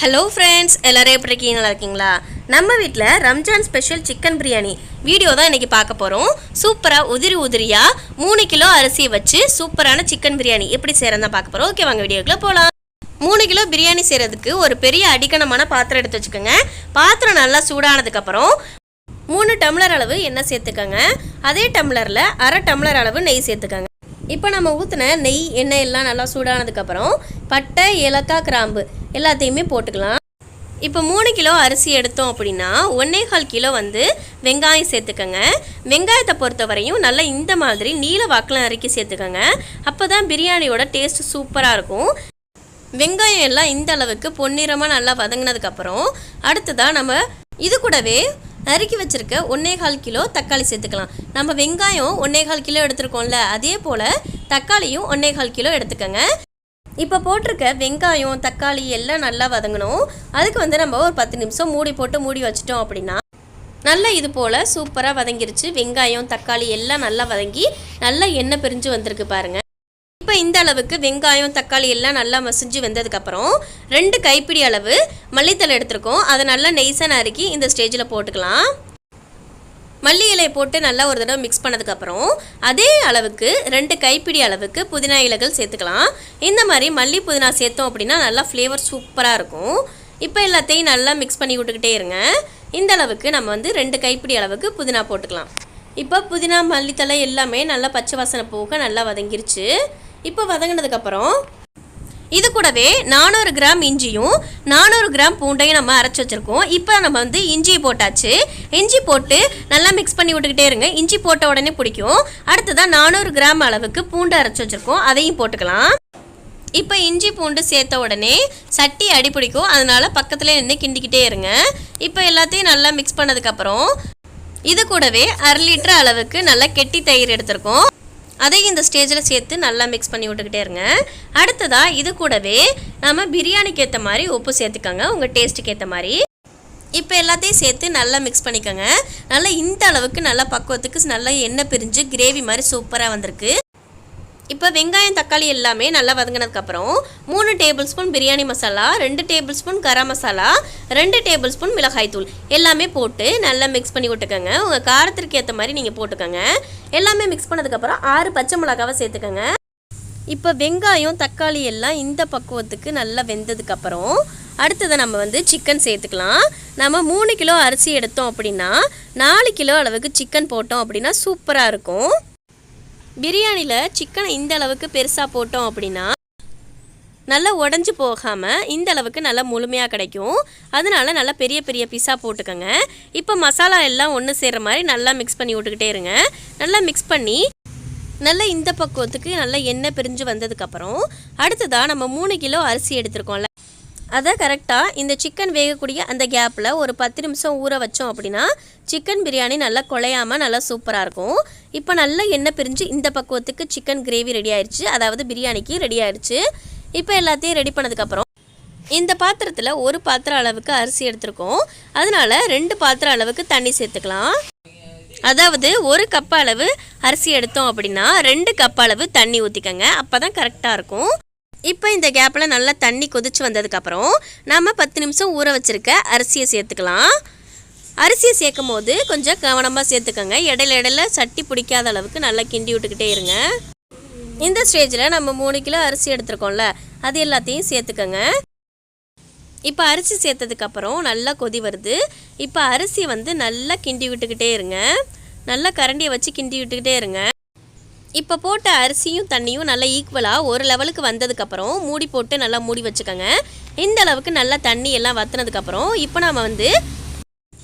Hello friends எல்லோரும் எப்படி இருக்கீங்க? நல்லா இருக்கீங்களா? நம்ம வீட்டில் Ramzan special chicken biryani video தான் இன்றைக்கி பார்க்க போகிறோம் சூப்பராக உதிரி உதிரியாக மூணு கிலோ அரிசியை வச்சு சூப்பரான சிக்கன் பிரியாணி எப்படி செய்கிறதா பார்க்க போகிறோம் ஓகே வாங்க வீடியோக்குள்ளே போகலாம் மூணு கிலோ பிரியாணி செய்கிறதுக்கு ஒரு பெரிய அடிக்கணமான பாத்திரம் எடுத்து வச்சுக்கோங்க. பாத்திரம் நல்லா சூடானதுக்கப்புறம் மூணு டம்ளர் அளவு எண்ணெய் சேர்த்துக்கோங்க. அதே டம்ளரில் அரை டம்ளர் அளவு நெய் சேர்த்துக்கோங்க. இப்போ நம்ம ஊற்றின நெய் எண்ணெய் எல்லாம் நல்லா சூடானதுக்கப்புறம் பட்டை ஏலக்காய் கிராம்பு எல்லாத்தையுமே போட்டுக்கலாம். இப்போ மூணு கிலோ அரிசி எடுத்தோம் அப்படின்னா ஒன்றே கால் கிலோ வந்து வெங்காயம் சேர்த்துக்கோங்க. வெங்காயத்தை பொறுத்த வரையும் நல்லா இந்த மாதிரி நீல வாக்கில் நறுக்கி சேர்த்துக்கோங்க. அப்போ தான் பிரியாணியோட டேஸ்ட் சூப்பராக இருக்கும். வெங்காயம் எல்லாம் இந்த அளவுக்கு பொன்னிறமாக நல்லா வதங்கினதுக்கப்புறம் அடுத்ததாக நம்ம இது கூடவே நறுக்கி வச்சிருக்க ஒன்றே கால் கிலோ தக்காளி சேர்த்துக்கலாம். நம்ம வெங்காயம் ஒன்றே கால் கிலோ எடுத்துருக்கோம்ல அதே போல் தக்காளியும் ஒன்றே கால் கிலோ எடுத்துக்கோங்க. இப்போ போட்டிருக்க வெங்காயம் தக்காளி எல்லாம் நல்லா வதங்கணும். அதுக்கு வந்து நம்ம ஒரு பத்து நிமிஷம் மூடி போட்டு மூடி வச்சிட்டோம் அப்படின்னா நல்லா இது போல் சூப்பராக வதங்கிருச்சு. வெங்காயம் தக்காளி எல்லாம் நல்லா வதங்கி நல்லா எண்ணெய் பிரிஞ்சு வந்திருக்கு பாருங்க. இப்போ இந்த அளவுக்கு வெங்காயம் தக்காளி எல்லாம் நல்லா மசிஞ்சு வெந்ததுக்கப்புறம் ரெண்டு கைப்பிடி அளவு மல்லித்தலை எடுத்திருக்கோம். அதை நல்லா நெய்ஸாக நறுக்கி இந்த ஸ்டேஜில் போட்டுக்கலாம். மல்லி இலையை போட்டு நல்லா ஒரு தடவை மிக்ஸ் பண்ணதுக்கப்புறம் அதே அளவுக்கு ரெண்டு கைப்பிடி அளவுக்கு புதினா இலைகள் சேர்த்துக்கலாம். இந்த மாதிரி மல்லி புதினா சேர்த்தோம் அப்படின்னா நல்லா ஃப்ளேவர் சூப்பராக இருக்கும். இப்போ எல்லாத்தையும் நல்லா மிக்ஸ் பண்ணி விட்டுக்கிட்டே இருங்க. இந்த அளவுக்கு நம்ம வந்து ரெண்டு கைப்பிடி அளவுக்கு புதினா போட்டுக்கலாம். இப்போ புதினா மல்லித்தலை எல்லாமே நல்லா பச்சை வாசனை போக நல்லா வதங்கிருச்சு. இப்போ வதங்கினதுக்கப்புறம் இது கூடவே நானூறு கிராம் இஞ்சியும் நானூறு கிராம் பூண்டையும் நம்ம அரைச்சி வச்சுருக்கோம். இப்போ நம்ம வந்து இஞ்சி போட்டாச்சு. இஞ்சி போட்டு நல்லா மிக்ஸ் பண்ணி விட்டுக்கிட்டே இருங்க. இஞ்சி போட்ட உடனே பிடிக்கும். அடுத்ததான் நானூறு கிராம் அளவுக்கு பூண்டு அரைச்சி வச்சுருக்கோம். அதையும் போட்டுக்கலாம். இப்போ இஞ்சி பூண்டு சேர்த்த உடனே சட்டி அடி பிடிக்கும் அதனால் பக்கத்தில் நின்று கிண்டிக்கிட்டே இருங்க. இப்போ எல்லாத்தையும் நல்லா மிக்ஸ் பண்ணதுக்கப்புறம் இது கூடவே அரை லிட்டர் அளவுக்கு நல்லா கெட்டி தயிர் எடுத்திருக்கோம். அதையும் இந்த ஸ்டேஜில் சேர்த்து நல்லா மிக்ஸ் பண்ணி விட்டுக்கிட்டே இருங்க. அடுத்ததாக இது கூடவே நம்ம பிரியாணிக்கு ஏற்ற மாதிரி உப்பு சேர்த்துக்கோங்க. உங்கள் டேஸ்ட்டுக்கு ஏற்ற மாதிரி. இப்போ எல்லாத்தையும் சேர்த்து நல்லா மிக்ஸ் பண்ணிக்கோங்க. நல்லா இந்த அளவுக்கு நல்லா பக்குவத்துக்கு நல்லா எண்ணெய் பிரிஞ்சு கிரேவி மாதிரி சூப்பராக வந்திருக்கு. இப்போ வெங்காயம் தக்காளி எல்லாமே நல்லா வதங்கினதுக்கப்புறம் மூணு டேபிள் ஸ்பூன் பிரியாணி மசாலா ரெண்டு டேபிள் ஸ்பூன் கரம் மசாலா ரெண்டு டேபிள் ஸ்பூன் மிளகாய் தூள். எல்லாமே போட்டு நல்லா மிக்ஸ் பண்ணி விட்டுக்கோங்க. உங்கள் காரத்திற்கு ஏற்ற மாதிரி நீங்கள் போட்டுக்கோங்க. எல்லாமே மிக்ஸ் பண்ணதுக்கப்புறம் ஆறு பச்சை மிளகாவை சேர்த்துக்கோங்க. இப்போ வெங்காயம் தக்காளி எல்லாம் இந்த பக்குவத்துக்கு நல்லா வெந்ததுக்கப்புறம் அடுத்ததை நம்ம வந்து சிக்கன் சேர்த்துக்கலாம். நம்ம மூணு கிலோ அரிசி எடுத்தோம் அப்படின்னா நாலு கிலோ அளவுக்கு சிக்கன் போட்டோம் அப்படின்னா சூப்பராக இருக்கும். பிரியாணியில் சிக்கனை இந்த அளவுக்கு பெருசாக போட்டோம் அப்படின்னா நல்லா உடஞ்சி போகாமல் இந்த அளவுக்கு நல்லா முழுமையாக கிடைக்கும். அதனால நல்லா பெரிய பெரிய பீஸாக போட்டுக்கோங்க. இப்போ மசாலா எல்லாம் ஒன்று சேர்கிற மாதிரி நல்லா மிக்ஸ் பண்ணி விட்டுக்கிட்டே இருங்க. நல்லா மிக்ஸ் பண்ணி நல்லா இந்த பக்குவத்துக்கு நல்லா எண்ணெய் பிரிஞ்சு வந்ததுக்கப்புறம் அடுத்ததாக நம்ம மூணு கிலோ அரிசி எடுத்துருக்கோம்ல அதை கரெக்டாக இந்த சிக்கன் வேகக்கூடிய அந்த கேப்பில் ஒரு பத்து நிமிஷம் ஊற வச்சோம் அப்படின்னா சிக்கன் பிரியாணி நல்லா குழையாமல் நல்லா சூப்பராக இருக்கும். இப்போ நல்லா எண்ணெய் பிரிஞ்சு இந்த பக்குவத்துக்கு சிக்கன் கிரேவி ரெடி ஆயிடுச்சு அதாவது பிரியாணிக்கு ரெடி ஆயிடுச்சு இப்போ எல்லாத்தையும் ரெடி பண்ணதுக்கப்புறம் இந்த பாத்திரத்தில் ஒரு பாத்திரம் அளவுக்கு அரிசி எடுத்திருக்கோம். அதனால ரெண்டு பாத்திரம் அளவுக்கு தண்ணி சேர்த்துக்கலாம். அதாவது ஒரு கப் அளவு அரிசி எடுத்தோம் அப்படின்னா ரெண்டு கப் அளவு தண்ணி ஊற்றிக்கங்க அப்போ தான் கரெக்டாக இருக்கும். இப்போ இந்த கேப்பில் நல்லா தண்ணி கொதிச்சு வந்ததுக்கப்புறம் நம்ம பத்து நிமிஷம் ஊற வச்சுருக்க அரிசியை சேர்த்துக்கலாம். அரிசியை சேர்க்கும் போது கொஞ்சம் கவனமாக சேர்த்துக்கோங்க. இடையில இடையில சட்டி பிடிக்காத அளவுக்கு நல்லா கிண்டி விட்டுக்கிட்டே இருங்க. இந்த ஸ்டேஜில் நம்ம மூணு கிலோ அரிசி எடுத்துருக்கோம்ல அது எல்லாத்தையும் சேர்த்துக்கோங்க. இப்போ அரிசி சேர்த்ததுக்கப்புறம் நல்லா கொதி வருது. இப்போ அரிசி வந்து நல்லா கிண்டி விட்டுக்கிட்டே இருங்க. நல்லா கரண்டியை வச்சு கிண்டி விட்டுக்கிட்டே இருங்க. இப்போ போட்ட அரிசியும் தண்ணியும் நல்லா ஈக்குவலாக ஒரு லெவலுக்கு வந்ததுக்கப்புறம் மூடி போட்டு நல்லா மூடி வச்சுக்கோங்க. இந்த அளவுக்கு நல்லா தண்ணி எல்லாம் வத்தினதுக்கப்புறம் இப்போ நம்ம வந்து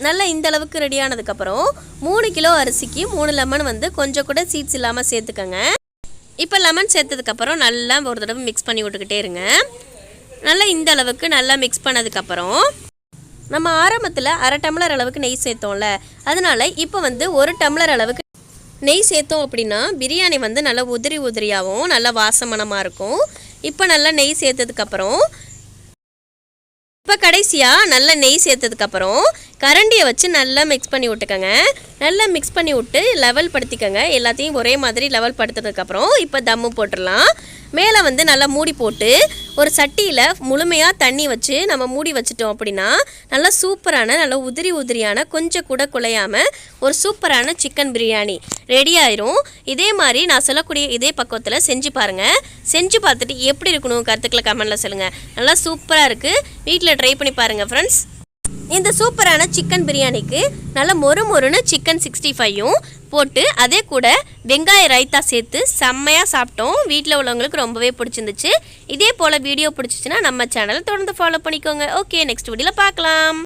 நல்லா இந்த அளவுக்கு ரெடியானதுக்கப்புறம் மூணு கிலோ அரிசிக்கு மூணு லெமன் வந்து கொஞ்சம் கூட சீட்ஸ் இல்லாமல் சேர்த்துக்கோங்க. இப்போ லெமன் சேர்த்ததுக்கப்புறம் நல்லா ஒரு தடவை மிக்ஸ் பண்ணி விட்டுக்கிட்டே இருங்க. நல்லா இந்த அளவுக்கு நல்லா மிக்ஸ் பண்ணதுக்கப்புறம் நம்ம ஆரம்பத்தில் அரை டம்ளர் அளவுக்கு நெய் சேர்த்தோம்ல அதனால் இப்போ வந்து ஒரு டம்ளர் அளவுக்கு நெய் சேர்த்தோம் அப்படின்னா பிரியாணி வந்து நல்லா உதிரி உதிரியாகவும் நல்லா வாசமனமாக இருக்கும். இப்போ நல்லா நெய் சேர்த்ததுக்கப்புறம் இப்போ கடைசியாக நல்லா நெய் சேர்த்ததுக்கப்புறம் கரண்டியை வச்சு நல்லா மிக்ஸ் பண்ணி விட்டுக்கோங்க. நல்லா மிக்ஸ் பண்ணி விட்டு லெவல் படுத்திக்கோங்க. எல்லாத்தையும் ஒரே மாதிரி லெவல் படுத்ததுக்கப்புறம் இப்போ தம்மு போட்டுடலாம். மேலே வந்து நல்லா மூடி போட்டு ஒரு சட்டியில் முழுமையாக தண்ணி வச்சு நம்ம மூடி வச்சிட்டோம் அப்படின்னா நல்லா சூப்பரான நல்லா உதிரி உதிரியான கொஞ்சம் கூட குலையாமல் ஒரு சூப்பரான சிக்கன் பிரியாணி ரெடி ஆயிரும். இதே மாதிரி நான் சொல்லக்கூடிய இதே பக்குவத்தில் செஞ்சு பாருங்கள் செஞ்சு பார்த்துட்டு எப்படி இருக்கணும் கருத்துக்களை கமெண்டில் சொல்லுங்கள் நல்லா சூப்பராக இருக்குது வீட்டில் ட்ரை பண்ணி பாருங்கள் ஃப்ரெண்ட்ஸ் இந்த சூப்பரான சிக்கன் பிரியாணிக்கு நல்ல மொறு மொறுன்னு சிக்கன் சிக்ஸ்டி ஃபைவும் போட்டு அதே கூட வெங்காய ரைத்தா சேர்த்து செம்மையாக சாப்பிட்டோம். வீட்டில் உள்ளவங்களுக்கு ரொம்பவே பிடிச்சிருந்துச்சு. இதே போல் வீடியோ பிடிச்சிச்சின்னா நம்ம சேனலை தொடர்ந்து ஃபாலோ பண்ணிக்கோங்க. ஓகே நெக்ஸ்ட் வீடியோவில் பார்க்கலாம்.